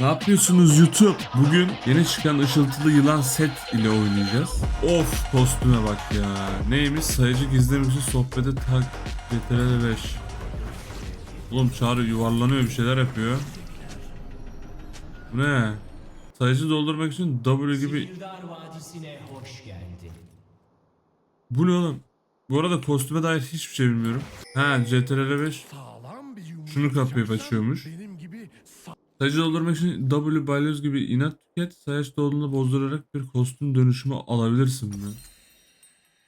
Ne yapıyorsunuz YouTube? Bugün yeni çıkan ışıltılı yılan set ile oynayacağız. Of kostüme bak ya. Neymiş? Sayıcı gizlemek için sohbete tak CTRL 5. Oğlum çağrı yuvarlanıyor bir şeyler yapıyor. Bu ne? Sayıcı doldurmak için W gibi. Bu ne oğlum? Bu arada kostüme dair hiçbir şey bilmiyorum. Ha CTRL 5 Sağlam bir yumruk Şunu kapayıp açıyormuş. Benim gibi sa- Sayıcı doldurmak için W balyoz gibi inat tüket. Sayaç dolduğunda bozdurarak bir kostüm dönüşümü alabilirsin mi?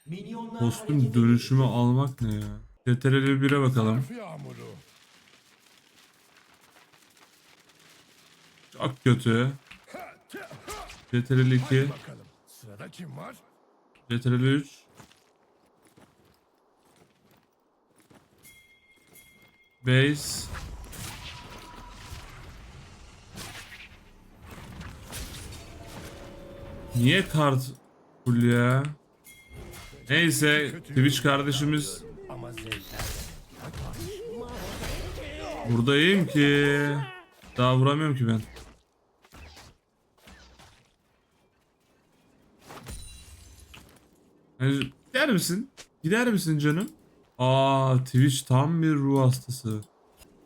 Minyonlar Kostüm dönüşümü almak ne ya? CTRL 1'e bakalım. Çok kötü. CTRL 2, Bakalım sırada kim var? CTRL 3. Base. Niye kart full ya? Neyse Twitch kardeşimiz buradayım ki. Daha vuramıyorum ki ben. Gider misin? Gider misin canım? Aa Twitch tam bir ruh hastası.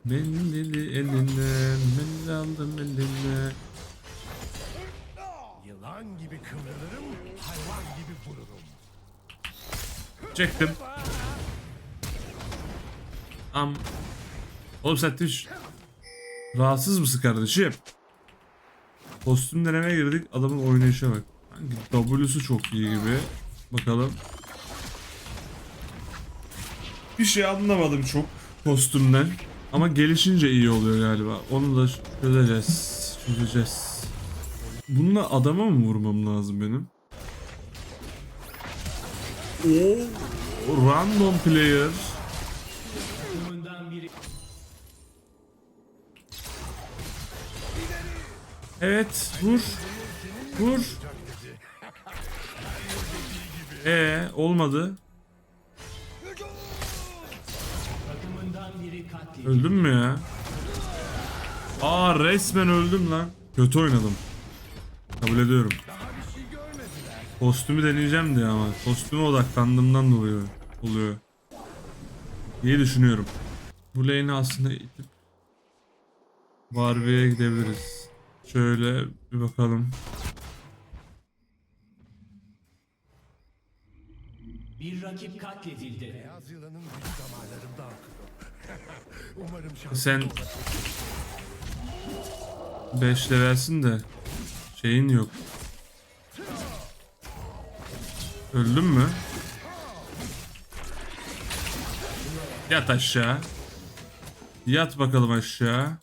Mendili eline, mendil aldım eline. Yılan gibi kıvrılırım, hayvan gibi vururum. Çektim. Am. Oğlum sen Twitch. Rahatsız mısın kardeşim? Kostüm denemeye girdik. Adamın oynayışa bak. Hangi W'su çok iyi gibi. Bakalım. Bir şey anlamadım çok kostümden. Ama gelişince iyi oluyor galiba. Onu da çözeceğiz. Çözeceğiz. Bununla adama mı vurmam lazım benim? Oo, random player. Evet, vur. Vur. Ee, olmadı. Öldüm mü ya? Aa resmen öldüm lan. Kötü oynadım. Kabul ediyorum. Kostümü deneyeceğim diye ama kostüme odaklandığımdan dolayı oluyor. İyi düşünüyorum. Bu lane'i aslında itip Barbie'ye gidebiliriz. Şöyle bir bakalım. Bir rakip katledildi. Beyaz yılanın gücü damarlarımda akıyor. Umarım Sen 5 levelsin de şeyin yok. Öldün mü? Yat aşağı. Yat bakalım aşağı.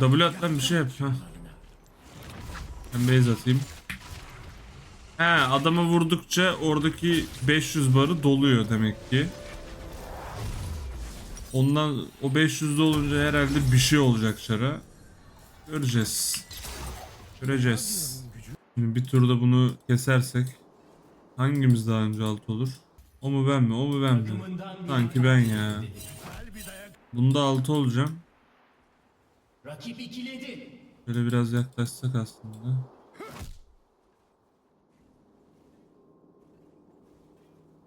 W at bir şey yap. Ha. Ben base atayım. He adama vurdukça oradaki 500 barı doluyor demek ki. Ondan o 500 olunca herhalde bir şey olacak çara. Göreceğiz. Göreceğiz. Şimdi bir turda bunu kesersek hangimiz daha önce alt olur? O mu ben mi? O mu ben mi? Sanki ben ya. Bunda altı olacağım. Rakip ikiledi. Böyle biraz yaklaşsak aslında.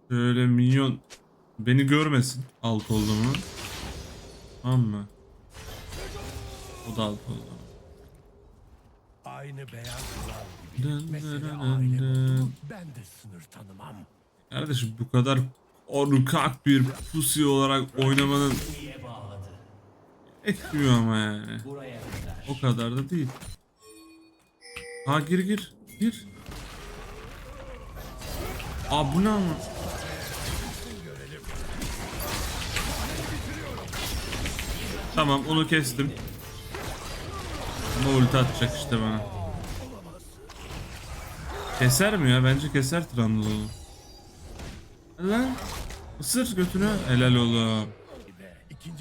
Şöyle minyon beni görmesin alt olduğumu. Tamam mı? O da alt oldu. Aynı beyaz gibi. Dın dın aile dın. Ben de sınır tanımam. Kardeşim bu kadar orkak bir pussy olarak oynamanın Niye bağladı? etmiyor ama yani. Buraya kadar. O kadar da değil. Ha gir gir. Gir. Aa bu ne ama? Tamam onu kestim. Ama ulti atacak işte bana. Keser mi ya? Bence keser Trundle'ı. Hadi lan. Isır götünü. Helal oğlum.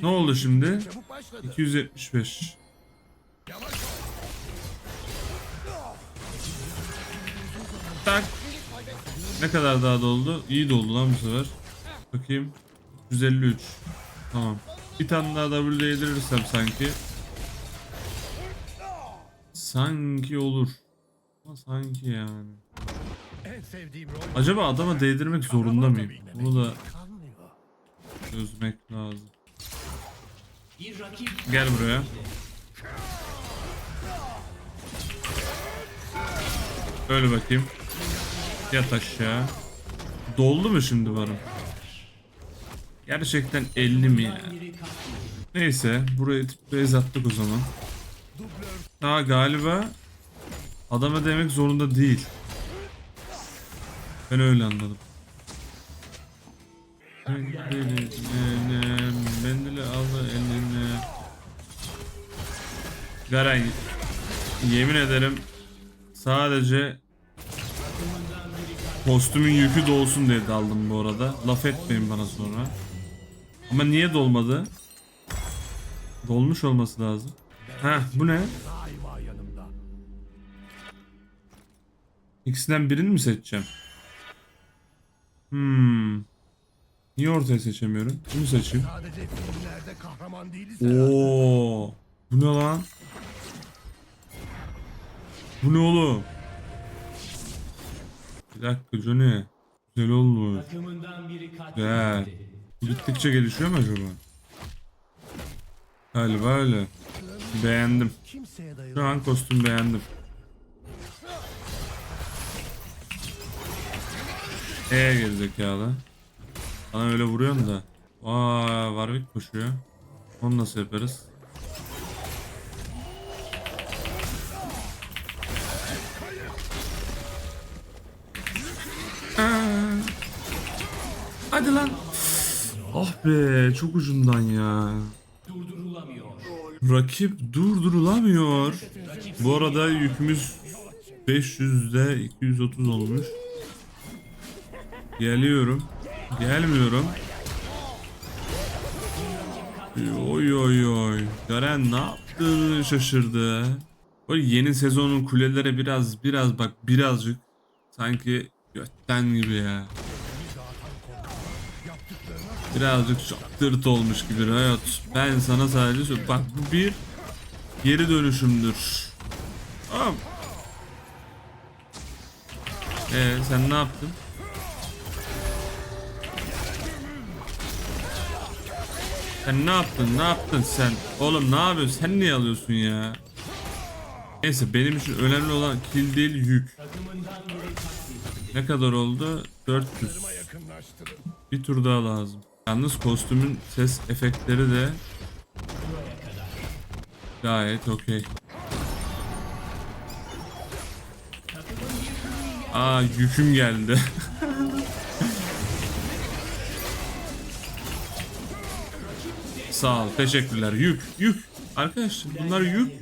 Ne oldu şimdi? çabuk başladı. 275. Tak. Ne kadar daha doldu? İyi doldu lan bu sefer. Bakayım. 153. Tamam. Bir tane daha W değdirirsem sanki. Sanki olur. Ama sanki yani. Acaba adama değdirmek zorunda mıyım? Bunu da çözmek lazım. Gel buraya. Öyle bakayım. Yat aşağı. Doldu mu şimdi varım? Gerçekten 50 mi ya? Neyse buraya base attık o zaman. Daha galiba adama demek zorunda değil. Ben öyle anladım. Mendili aldı eline. Garen yemin ederim sadece kostümün yükü dolsun diye daldım bu arada. Laf etmeyin bana sonra. Ama niye dolmadı? Dolmuş olması lazım. Ha bu ne? İkisinden birini mi seçeceğim? Hmm. Niye ortaya seçemiyorum? Bunu seçeyim. Oo. Bu ne lan? Bu ne oğlum? Bir dakika Johnny. Güzel olmuş. Güzel. Gittikçe gelişiyor mu acaba? Galiba öyle. Beğendim. Şu an kostüm beğendim. Eee gerizekalı. Bana öyle vuruyorsun da. Aa, Warwick koşuyor. Onu nasıl yaparız? Aa. Hadi lan. Ah be çok ucundan ya. Durdurulamıyor. Rakip durdurulamıyor. Bu arada yükümüz 500'de 230 olmuş. Geliyorum. Gelmiyorum. Oy oy oy. Garen ne yaptığını şaşırdı. O yeni sezonun kulelere biraz biraz bak birazcık sanki götten gibi ya. Birazcık çok tırt olmuş gibi Riot. Ben sana sadece sö- bak bu bir geri dönüşümdür. Tamam. Ee sen ne yaptın? Sen ne yaptın? Ne yaptın sen? Oğlum ne yapıyorsun? Sen niye alıyorsun ya? Neyse benim için önemli olan kill değil yük. Ne kadar oldu? 400. Yakınlaştırın. Bir tur daha lazım. Yalnız kostümün ses efektleri de gayet okey. Aa yüküm geldi. Sağ ol. Teşekkürler. Yük. Yük. Arkadaşlar bunlar yük.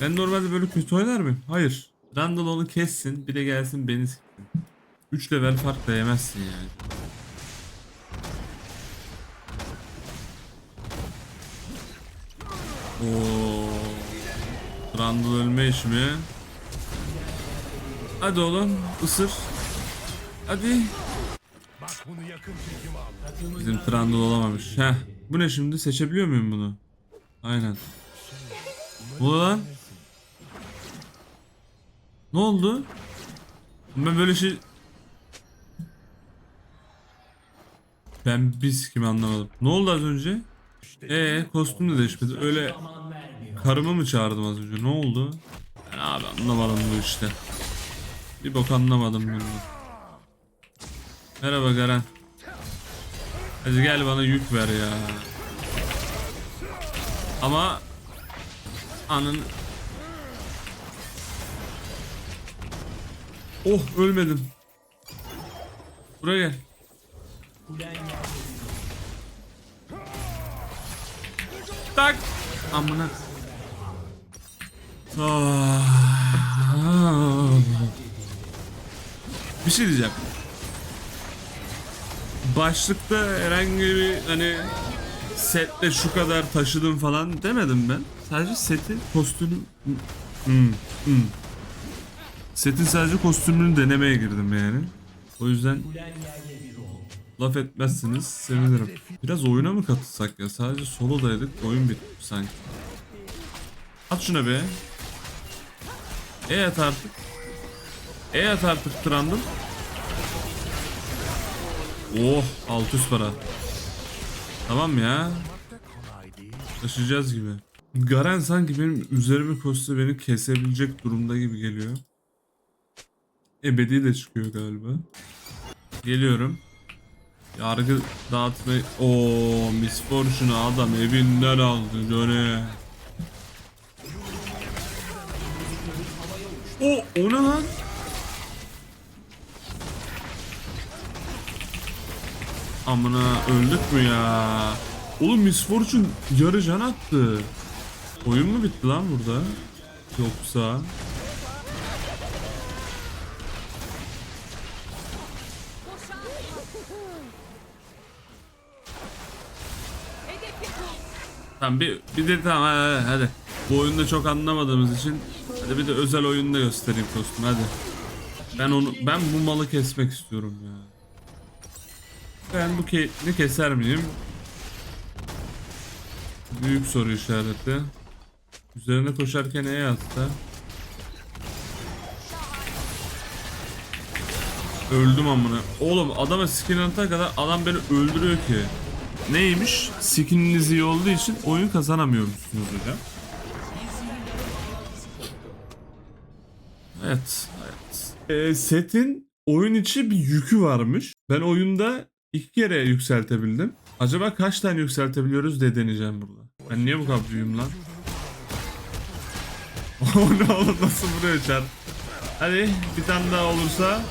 Ben normalde böyle kötü oynar mıyım? Hayır. Randall onu kessin. Bir de gelsin beni siksin. 3 level fark da yemezsin yani. Oo. Randall ölme iş mi? Hadi oğlum ısır. Hadi. Bizim Trundle olamamış. Heh. Bu ne şimdi? Seçebiliyor muyum bunu? Aynen. Bu lan? Ne oldu? Ben böyle şey... Ben biz kimi anlamadım. Ne oldu az önce? Ee kostüm de değişmedi. Öyle karımı mı çağırdım az önce? Ne oldu? Ben abi anlamadım bu işte. Bir bok anlamadım bunu. Merhaba Garen. Hadi gel bana yük ver ya. Ama anın Oh ölmedim. Buraya gel. Tak. Amına. Ah. Bir şey diyeceğim. Başlıkta herhangi bir hani setle şu kadar taşıdım falan demedim ben. Sadece setin kostümü Hmm, hmm. Setin sadece kostümünü denemeye girdim yani. O yüzden laf etmezsiniz sevinirim. Biraz oyuna mı katılsak ya? Sadece solodaydık oyun bitti sanki. At şuna be. E at artık. E at artık Trundle. Oh 600 para. Tamam ya. Kolay değil. Taşıyacağız gibi. Garen sanki benim üzerime koşsa beni kesebilecek durumda gibi geliyor. Ebedi de çıkıyor galiba. Geliyorum. Yargı dağıtmayı... Oo, Miss Fortune'u adam evinden aldı Johnny. O, o ne lan? Amına öldük mü ya? Oğlum Miss Fortune yarı can attı. Oyun mu bitti lan burada? Yoksa... Tamam bir, bir de tamam hadi, hadi. Bu oyunda çok anlamadığımız için hadi bir de özel oyunda göstereyim kostüm hadi. Ben onu ben bu malı kesmek istiyorum ya. Ben bu Caitlyn'i keser miyim? Büyük soru işareti. Üzerine koşarken E attı. Öldüm amına. Oğlum adama skin atana kadar adam beni öldürüyor ki. Neymiş? Skininiz iyi olduğu için oyun kazanamıyormuşsunuz hocam. Evet. evet. Ee, setin oyun içi bir yükü varmış. Ben oyunda iki kere yükseltebildim. Acaba kaç tane yükseltebiliyoruz diye deneyeceğim burada. Ben niye bu kadar büyüğüm lan? o ne oğlum nasıl vuruyor çar? Hadi bir tane daha olursa.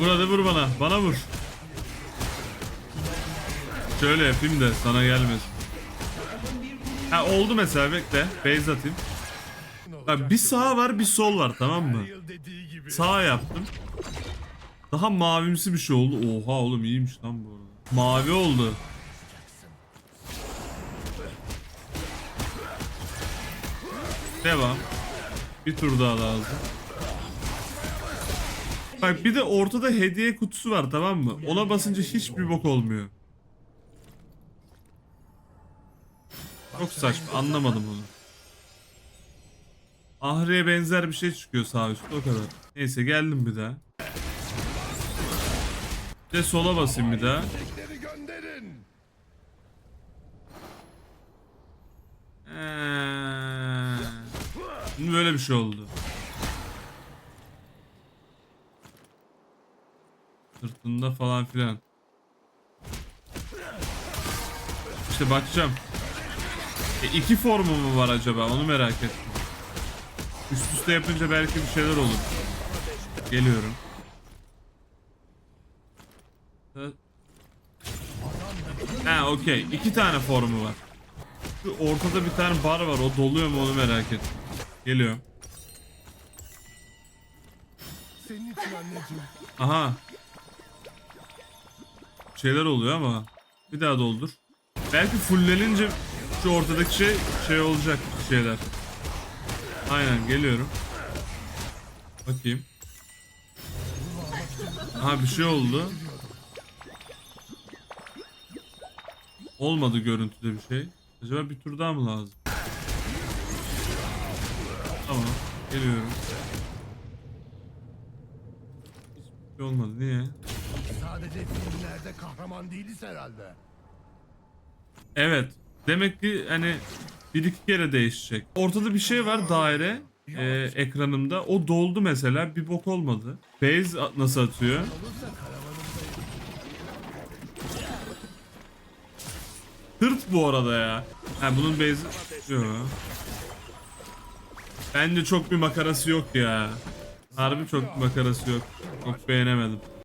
Burada vur bana. Bana vur. Şöyle yapayım da sana gelmesin. Ha oldu mesela bekle. Base atayım. Bak bir sağ var bir sol var tamam mı? Sağ yaptım. Daha mavimsi bir şey oldu. Oha oğlum iyiymiş lan bu arada. Mavi oldu. Devam. Bir tur daha lazım. Bak bir de ortada hediye kutusu var tamam mı? Ona basınca hiçbir bok olmuyor. Çok saçma anlamadım onu. Ahri'ye benzer bir şey çıkıyor sağ üstte o kadar. Neyse geldim bir daha. Bir de sola basayım bir daha. Ee, Şimdi böyle bir şey oldu. Sırtında falan filan. İşte bakacağım. E, iki formu mu var acaba onu merak ettim. Üst üste yapınca belki bir şeyler olur. Geliyorum. Ha okey. İki tane formu var. Şu ortada bir tane bar var. O doluyor mu onu merak ettim. Geliyorum. Senin için anneciğim. Aha. Şeyler oluyor ama. Bir daha doldur. Belki fullenince şu ortadaki şey şey olacak şeyler. Aynen geliyorum. Bakayım. Aha bir şey oldu. Olmadı görüntüde bir şey. Acaba bir tur daha mı lazım? Tamam. Geliyorum. Hiçbir şey olmadı. Niye? Sadece filmlerde kahraman değiliz herhalde. Evet. Demek ki hani bir iki kere değişecek. Ortada bir şey var daire e, ekranımda. O doldu mesela. Bir bok olmadı. Base nasıl atıyor? Hırt bu arada ya. Ha bunun base... Yok. Bence çok bir makarası yok ya. Harbi çok bir makarası yok. Çok beğenemedim.